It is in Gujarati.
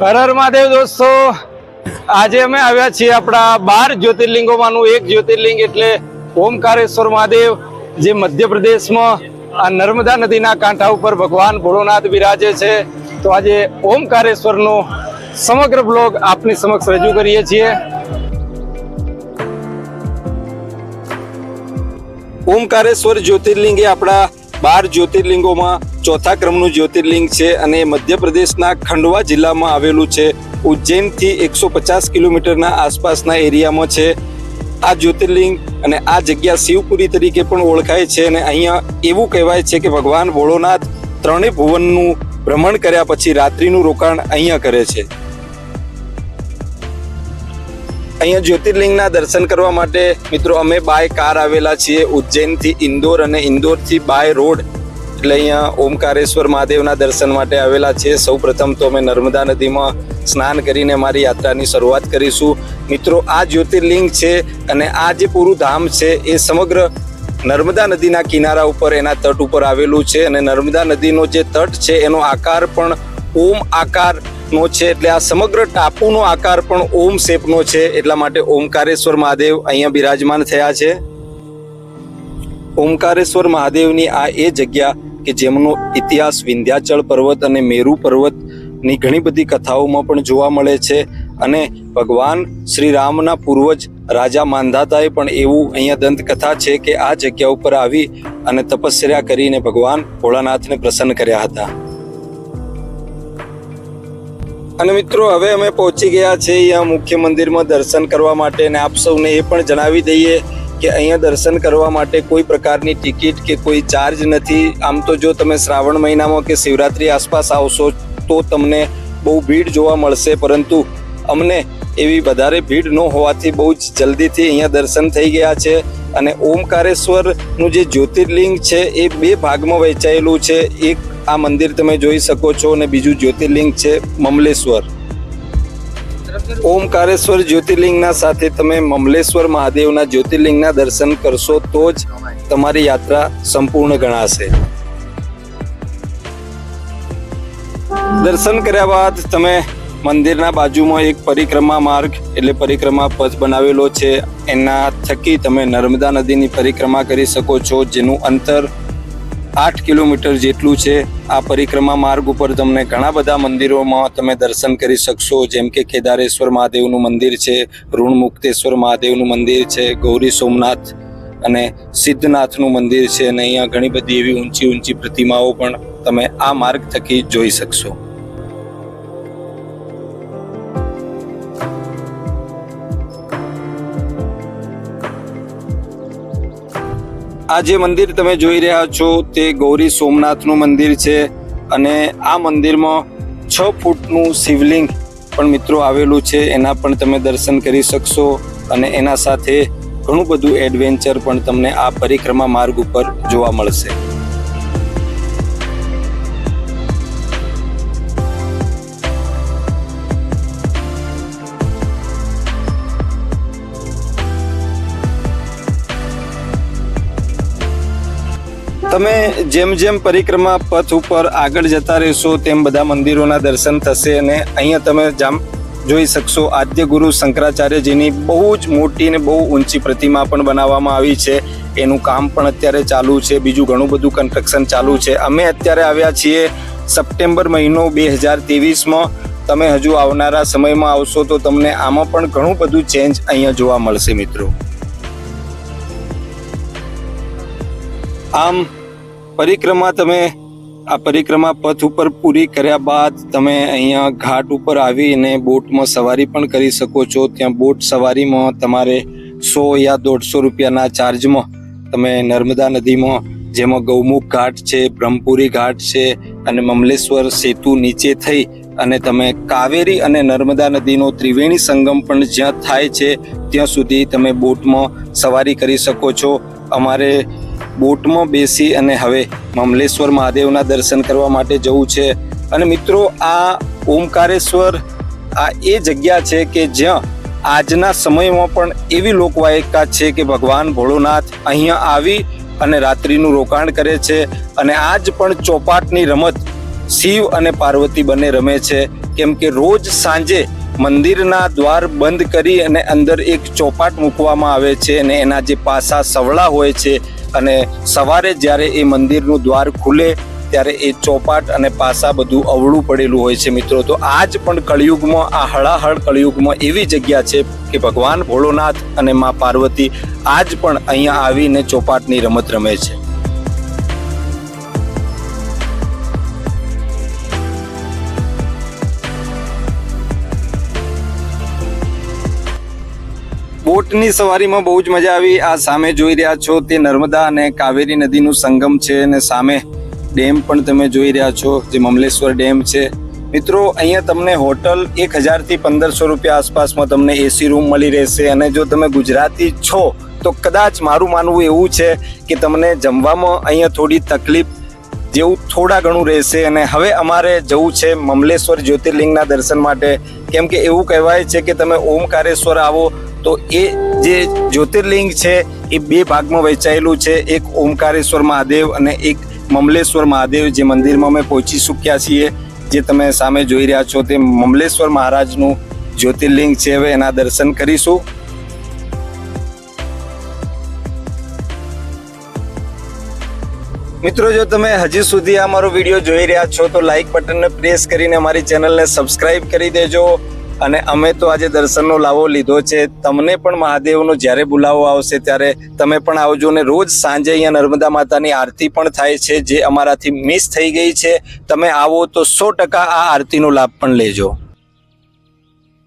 હર હર મહાદેવ દોસ્તો. આજે અમે આવ્યા છીએ આપણા બાર જ્યોતિર્લિંગોમાંનું એક જ્યોતિર્લિંગ એટલે ઓમકારેશ્વર મહાદેવ, જે મધ્યપ્રદેશમાં આ નર્મદા નદીના કાંઠા ઉપર ભગવાન ભોળોનાથ બિરાજે છે. તો આજે ઓમકારેશ્વરનો સમગ્ર બ્લોગ આપની સમક્ષ રજૂ કરીએ છીએ. ઓમકારેશ્વર જ્યોતિર્લિંગ એ આપણા બાર જ્યોતિર્લિંગોમાં ચોથા ક્રમનું જ્યોતિર્લિંગ છે અને મધ્યપ્રદેશના ખંડવા જિલ્લામાં આવેલું છે. ઉજ્જૈનથી એકસો પચાસ કિલોમીટરના આસપાસના એરિયામાં છે. આ જ્યોતિર્લિંગ અને આ જગ્યા શિવપુરી તરીકે પણ ઓળખાય છે અને અહીંયા એવું કહેવાય છે કે ભગવાન ભોળોનાથ ત્રણેય ભુવનનું ભ્રમણ કર્યા પછી રાત્રિનું રોકાણ અહીંયા કરે છે. અહીંયા જ્યોતિર્લિંગના દર્શન કરવા માટે મિત્રો અમે બાય કાર આવેલા છીએ ઉજ્જૈનથી ઇન્દોર અને ઇન્દોરથી બાય રોડ. એટલે અહીંયા ઓમકારેશ્વર મહાદેવના દર્શન માટે આવેલા છીએ સૌ પ્રથમ તો અમે નર્મદા નદીમાં સ્નાન કરીને મારી યાત્રાની શરૂઆત કરીશું. મિત્રો, આ જ્યોતિર્લિંગ છે અને આ જે પૂરું ધામ છે એ સમગ્ર નર્મદા નદીના કિનારા ઉપર એના તટ ઉપર આવેલું છે અને નર્મદા નદીનો જે તટ છે એનો આકાર પણ ઓમ આકાર નો છે એટલે આ સમગ્ર ટાપુનો આકાર પણ ઓમ શેપનો છે એટલા માટે ઓમકારેશ્વર મહાદેવ અહીંયા બિરાજમાન થયા છે. ઓમકારેશ્વર મહાદેવની આ એ જગ્યા કે જેમનો ઇતિહાસ વિંધ્યાચળ પર્વત અને મેરુ પર્વતની ઘણી બધી કથાઓમાં પણ જોવા મળે છે અને ભગવાન શ્રી રામના પૂર્વજ રાજા માંધાતાએ પણ એવું અહીંયા દંતકથા છે કે આ જગ્યા ઉપર આવી અને તપસ્યા કરીને ભગવાન ભોળાનાથને પ્રસન્ન કર્યા હતા. અને મિત્રો, હવે અમે પહોંચી ગયા છે અહીંયા મુખ્ય મંદિરમાં દર્શન કરવા માટે અને આપ સૌને એ પણ જણાવી દઈએ કે અહીંયા દર્શન કરવા માટે કોઈ પ્રકારની ટિકિટ કે કોઈ ચાર્જ નથી. આમ તો જો તમે શ્રાવણ મહિનામાં કે શિવરાત્રી આસપાસ આવશો તો તમને બહુ ભીડ જોવા મળશે, પરંતુ અમને એવી વધારે ભીડ ન હોવાથી બહુ જ જલ્દીથી અહીંયા દર્શન થઈ ગયા છે અને ઓમકારેશ્વરનું જે જ્યોતિર્લિંગ છે એ બે ભાગમાં વહેંચાયેલું છે. એક આ મંદિર તમે જોઈ શકો છો અને બીજું જ્યોતિર્લિંગ છે મમલેશ્વર. ઓમકારેશ્વર જ્યોતિર્લિંગના સાથે તમે મમલેશ્વર મહાદેવના જ્યોતિર્લિંગના દર્શન કરશો તો જ તમારી યાત્રા સંપૂર્ણ ગણાશે. દર્શન કર્યા બાદ તમે મંદિરના બાજુમાં એક પરિક્રમા માર્ગ એટલે પરિક્રમા પથ બનાવેલો છે. એના થકી તમે નર્મદા નદીની પરિક્રમા કરી શકો છો, જેનું અંતર આઠ કિલોમીટર જેટલું છે. આ પરિક્રમા માર્ગ ઉપર તમને ઘણા બધા મંદિરોમાં તમે દર્શન કરી શકશો. જેમ કે કેદારેશ્વર મહાદેવનું મંદિર છે, ઋણમુક્તેશ્વર મહાદેવનું મંદિર છે, ગૌરી સોમનાથ અને સિદ્ધનાથનું મંદિર છે અને અહીંયા ઘણી બધી એવી ઊંચી ઊંચી પ્રતિમાઓ પણ તમે આ માર્ગ થકી જોઈ શકશો. આ જે મંદિર તમે જોઈ રહ્યા છો તે ગૌરી સોમનાથનું મંદિર છે અને આ મંદિરમાં છ ફૂટનું શિવલિંગ પણ મિત્રો આવેલું છે. એના પણ તમે દર્શન કરી શકશો અને એના સાથે ઘણું બધું એડવેન્ચર પણ તમને આ પરિક્રમા માર્ગ ઉપર જોવા મળશે. તમે જેમ જેમ પરિક્રમા પથ ઉપર આગળ જતા રહેશો, તેમ બધા મંદિરોના દર્શન થશે અને અહીંયા તમે જામ જોઈ શકશો. આદ્ય ગુરુ શંકરાચાર્યજીની બહુ જ મોટી ને બહુ ઊંચી પ્રતિમા પણ બનાવવામાં આવી છે. એનું કામ પણ અત્યારે ચાલુ છે. બીજું ઘણું બધું કન્સ્ટ્રક્શન ચાલુ છે. અમે અત્યારે આવ્યા છીએ સપ્ટેમ્બર મહિનો બે હજાર ત્રેવીસમાં. તમે હજુ આવનારા સમયમાં આવશો તો તમને આમાં પણ ઘણું બધું ચેન્જ અહીંયા જોવા મળશે મિત્રો. આમ પરિક્રમા તમે આ પરિક્રમા પથ ઉપર પૂરી કર્યા બાદ તમે અહીંયા ઘાટ ઉપર આવીને બોટમાં સવારી પણ કરી શકો છો. ત્યાં બોટ સવારીમાં તમારે સો યા દોઢસો રૂપિયાના ચાર્જમાં તમે નર્મદા નદીમાં, જેમાં ગૌમુખ ઘાટ છે, બ્રહ્મપુરી ઘાટ છે અને મમલેશ્વર સેતુ નીચે થઈ અને તમે કાવેરી અને નર્મદા નદીનો ત્રિવેણી સંગમ પણ જ્યાં થાય છે, ત્યાં સુધી તમે બોટમાં સવારી કરી શકો છો. અમારે બોટમાં બેસી અને હવે મમલેશ્વર મહાદેવના દર્શન કરવા માટે જવું છે. અને મિત્રો, આ ઓમકારેશ્વર, આ એ જગ્યા છે કે જ્યાં આજના સમયમાં પણ એવી લોકવાયકા છે કે ભગવાન ભોળોનાથ અહીંયા આવી અને રાત્રિનું રોકાણ કરે છે. અને આજ પણ ચોપાટની રમત શિવ અને પાર્વતી બંને રમે છે. કેમ કે રોજ સાંજે મંદિરના દ્વાર બંધ કરી અને અંદર એક ચોપાટ મૂકવામાં આવે છે અને એના જે પાસા સવળા હોય છે અને સવારે જ્યારે એ મંદિરનું દ્વાર ખુલે, ત્યારે એ ચોપાટ અને પાસા બધું અવળું પડેલું હોય છે મિત્રો. તો આજ પણ કળિયુગમાં, આ હળાહળ કળિયુગમાં એવી જગ્યા છે કે ભગવાન ભોળોનાથ અને મા પાર્વતી આજ પણ અહીંયા આવીને ચોપાટની રમત રમે છે. બોટની સવારીમાં બહુ જ મજા આવી. આ સામે જોઈ રહ્યા છો તે નર્મદા અને કાવેરી નદીનું સંગમ છે અને સામે ડેમ પણ તમે જોઈ રહ્યા છો, જે મમલેશ્વર ડેમ છે. મિત્રો, અહીંયા તમને હોટલ એક હજારથી પંદરસો રૂપિયા આસપાસમાં તમને એસી રૂમ મળી રહેશે. અને જો તમે ગુજરાતી છો, તો કદાચ મારું માનવું એવું છે કે તમને જમવામાં અહીંયા થોડી તકલીફ જેવું થોડા ઘણું રહેશે. અને હવે અમારે જવું છે મમલેશ્વર જ્યોતિર્લિંગના દર્શન માટે. કેમ કે એવું કહેવાય છે કે તમે ઓમકારેશ્વર આવો તો એ જે જ્યોતિર્લિંગ છે, એ બે ભાગમાં વહેંચાયેલું છે. એક ઓમકારેશ્વર મહાદેવ અને એક મમલેશ્વર મહાદેવ, જે મંદિરમાં અમે પહોંચી ચૂક્યા છીએ. જે તમે સામે જોઈ રહ્યા છો તે મમલેશ્વર મહારાજનું જ્યોતિર્લિંગ છે. હવે એના દર્શન કરીશું. મિત્રો, જો તમે હજી સુધી અમારો વીડિયો જોઈ રહ્યા છો, તો લાઈક બટનને પ્રેસ કરીને અમારી ચેનલને સબસ્ક્રાઇબ કરી દેજો. અને અમે તો આજે દર્શનનો લાવો લીધો છે. તમને પણ મહાદેવનો જ્યારે બોલાવો આવશે ત્યારે તમે પણ આવજો ને રોજ સાંજે અહીંયા નર્મદા માતાની આરતી પણ થાય છે, જે અમારાથી મિસ થઈ ગઈ છે. તમે આવો તો સો ટકા આ આરતીનો લાભ પણ લેજો.